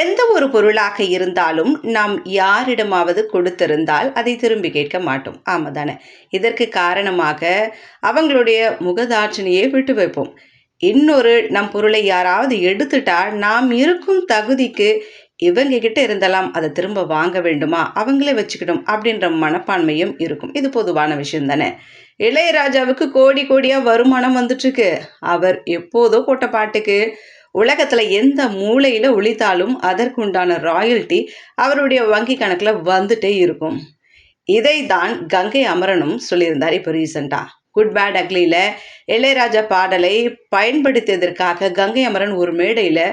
எந்த ஒரு பொருளாக இருந்தாலும் நாம் யாரிடமாவது கொடுத்திருந்தால் அதை திரும்பி கேட்க மாட்டோம். ஆமாம் தானே இதற்கு காரணமாக அவங்களுடைய முகதாட்சணியை விட்டு வைப்போம். இன்னொரு நம் பொருளை யாராவது எடுத்துட்டா நாம் இருக்கும் தகுதிக்கு இவங்ககிட்ட இருந்தெல்லாம் அதை திரும்ப வாங்க வேண்டுமா? அவங்களே வச்சுக்கணும் அப்படின்ற மனப்பான்மையும் இருக்கும். இது பொதுவான விஷயம் தானே? இளையராஜாவுக்கு கோடி கோடியா வருமானம் வந்துட்டுருக்கு. அவர் எப்போதோ போட்ட பாட்டுக்கு உலகத்துல எந்த மூலையில ஒழித்தாலும் அதற்குண்டான ராயல்ட்டி அவருடைய வங்கி கணக்குல வந்துட்டே இருக்கும். இதை தான் கங்கை அமரனும் சொல்லியிருந்தார் இப்போ ரீசெண்டா குட் பேட் அக்லியில் இளையராஜா பாடலை பயன்படுத்தியதற்காக கங்கை அமரன் ஒரு மேடையில்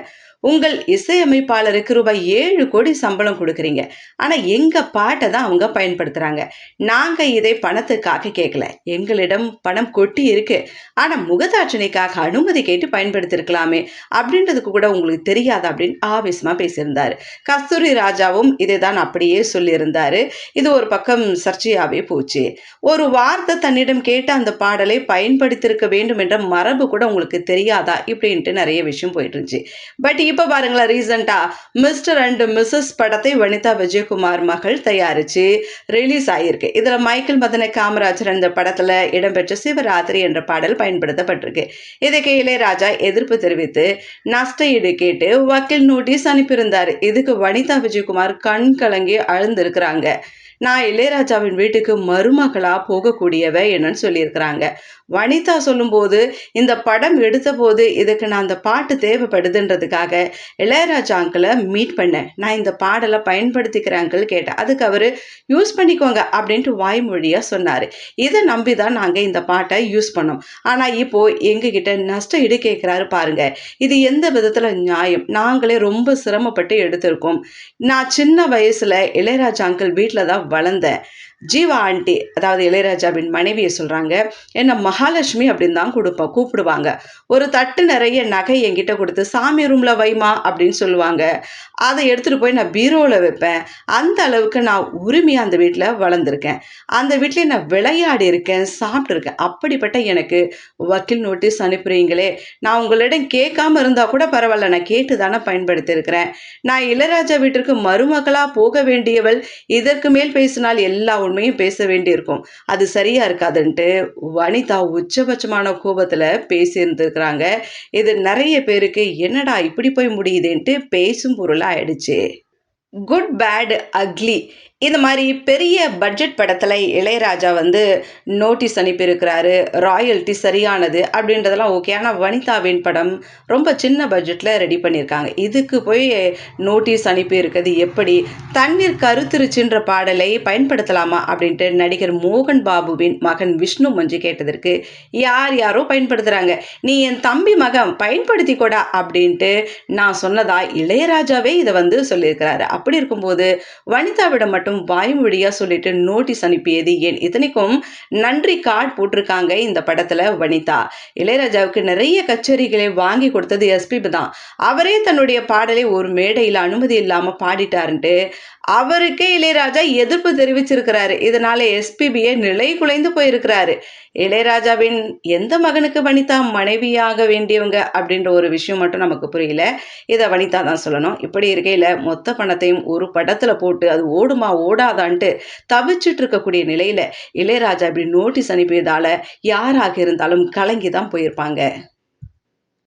உங்கள் இசையமைப்பாளருக்கு ரூபாய் ஏழு கோடி சம்பளம் கொடுக்குறீங்க. ஆனால் எங்கள் பாட்டை தான் அவங்க பயன்படுத்துகிறாங்க நாங்கள் இதை பணத்துக்காக கேட்கல எங்களிடம் பணம் கொட்டி இருக்கு. ஆனால் முகதாட்சணைக்காக அனுமதி கேட்டு பயன்படுத்தியிருக்கலாமே அப்படின்றதுக்கு கூட உங்களுக்கு தெரியாது அப்படின்னு ஆவேசமாக பேசியிருந்தார். கஸ்தூரி ராஜாவும் இதை தான் அப்படியே சொல்லியிருந்தார். இது ஒரு பக்கம் சர்ச்சையாகவே போச்சு. ஒரு வார்த்தை தன்னிடம் கேட்ட அந்த பாடலை பயன்படுத்தியிருக்க வேண்டும் என்ற மரபு கூட உங்களுக்கு தெரியாதா? இப்படின்ட்டு நிறைய விஷயம் போயிட்டு இருந்துச்சு. பட் இப்போ பாருங்களேன் ரீசெண்டாக மிஸ்டர் அண்ட் மிஸ்ஸஸ் படத்தை வனிதா விஜயகுமார் மகள் தயாரித்து ரிலீஸ் ஆகியிருக்கு இதில் மைக்கேல் மதன காமராஜர் அந்த படத்தில் இடம்பெற்ற சிவராத்திரி என்ற பாடல் பயன்படுத்தப்பட்டிருக்கு. இதுக்கு இளையராஜா எதிர்ப்பு தெரிவித்து நஷ்ட ஈடு கேட்டு வக்கீல் நோட்டீஸ் அனுப்பியிருந்தார். இதுக்கு வனிதா விஜயகுமார் கண் கலங்கி அழுந்திருக்கிறாங்க. நான் இளையராஜாவின் வீட்டுக்கு மருமகளா போகக்கூடியவ என்னன்னு சொல்லியிருக்கிறாங்க. வனிதா சொல்லும்போது இந்த படம் எடுத்த போது இதுக்கு நான் அந்த பாட்டு தேவைப்படுதுன்றதுக்காக இளையராஜா அங்கிளை மீட் பண்ணேன். நான் இந்த பாடலை பயன்படுத்திக்கிறேன் அங்கிள் கேட்டேன். அதுக்கு அவர் யூஸ் பண்ணிக்கோங்க அப்படின்ட்டு வாய்மொழியாக சொன்னார். இதை நம்பி தான் நாங்கள் இந்த பாட்டை யூஸ் பண்ணோம். ஆனால் இப்போது எங்ககிட்ட நஷ்ட இடு கேட்குறாரு பாருங்க. இது எந்த விதத்தில் நியாயம்? நாங்களே ரொம்ப சிரமப்பட்டு எடுத்திருக்கோம். நான் சின்ன வயசில் இளையராஜா அங்கிள் வீட்டில் தான் வளர்ந்தேன் ஜீவா ஆண்டி அதாவது இளையராஜாவின் மனைவியை சொல்கிறாங்க என்னை மகாலட்சுமி அப்படின்னு தான் கொடுப்போம் கூப்பிடுவாங்க. ஒரு தட்டு நிறைய நகை என்கிட்ட கொடுத்து சாமி ரூமில் வைமா அப்படின்னு சொல்லுவாங்க. அதை எடுத்துகிட்டு போய் நான் பீரோவில் வைப்பேன். அந்த அளவுக்கு நான் உரிமையாக அந்த வீட்டில் வளர்ந்துருக்கேன். அந்த வீட்டிலே நான் விளையாடி இருக்கேன் சாப்பிட்ருக்கேன் அப்படிப்பட்ட எனக்கு வக்கீல் நோட்டீஸ் அனுப்புகிறீங்களே நான் உங்களிடம் கேட்காம இருந்தால் கூட பரவாயில்ல நான் கேட்டு தானே பயன்படுத்தியிருக்கிறேன். நான் இளையராஜா வீட்டிற்கு மருமகளாக போக வேண்டியவள் இதற்கு மேல் பேசினால் எல்லா உண்மையும் பேச வேண்டியிருக்கும். அது சரியா இருக்காதுன்ட்டு வனிதா உச்சபட்சமான கோபத்தில் பேசியிருந்துருக்கிறாங்க. இது நிறைய பேருக்கு என்னடா இப்படி போய் முடியுதுன்ட்டு பேசும் பொருளாக ஆயிடுச்சு குட் பேட் அக்லி இந்த மாதிரி பெரிய பட்ஜெட் படத்தில் இளையராஜா வந்து நோட்டீஸ் அனுப்பியிருக்கிறாரு ராயல்ட்டி சரியானது அப்படின்றதெல்லாம் ஓகே ஆனால் வனிதாவின் படம் ரொம்ப சின்ன பட்ஜெட்டில் ரெடி பண்ணியிருக்காங்க. இதுக்கு போய் நோட்டீஸ் அனுப்பியிருக்கிறது எப்படி? தண்ணீர் கருத்துருச்சுன்ற பாடலை பயன்படுத்தலாமா அப்படின்ட்டு நடிகர் மோகன் பாபுவின் மகன் விஷ்ணு மஞ்சு கேட்டதற்கு யார் யாரோ பயன்படுத்துகிறாங்க நீ என் தம்பி மகன் பயன்படுத்தி கொடா அப்படின்ட்டு நான் சொன்னதா இளையராஜாவே இதை வந்து சொல்லியிருக்கிறாரு. அப்படி இருக்கும்போது வனிதாவிடம் மட்டும் மட்டும் வாய்மொழியாக சொல்லிட்டு நோட்டீஸ் அனுப்பியது ஏன்? இத்தனைக்கும் நன்றி கார்டு போட்டிருக்காங்க இந்த படத்தில் வனிதா. இளையராஜாவுக்கு நிறைய கச்சேரிகளை வாங்கி கொடுத்தது எஸ்பிபி தான். அவரே தன்னுடைய பாடலை ஒரு மேடையில் அனுமதி இல்லாமல் பாடிட்டாருன்ட்டு அவருக்கே இளையராஜா எதிர்ப்பு தெரிவிச்சிருக்கிறாரு. இதனால எஸ்பிபியை நிலை குலைந்து போயிருக்கிறாரு. இளையராஜாவின் எந்த மகனுக்கு வனிதா மனைவியாக வேண்டியவங்க அப்படின்ற ஒரு விஷயம் மட்டும் நமக்கு புரியல. இதை வனிதா தான் சொல்லணும். இப்படி இருக்கையில் மொத்த பணத்தையும் ஒரு படத்தில் போட்டு அது ஓடுமா ஓடாதான்ட்டு தவிச்சிட்டு இருக்கக்கூடிய நிலையில் இளையராஜா இப்படி நோட்டீஸ் அனுப்பியதால் யாராக இருந்தாலும் கலங்கி தான் போயிருப்பாங்க.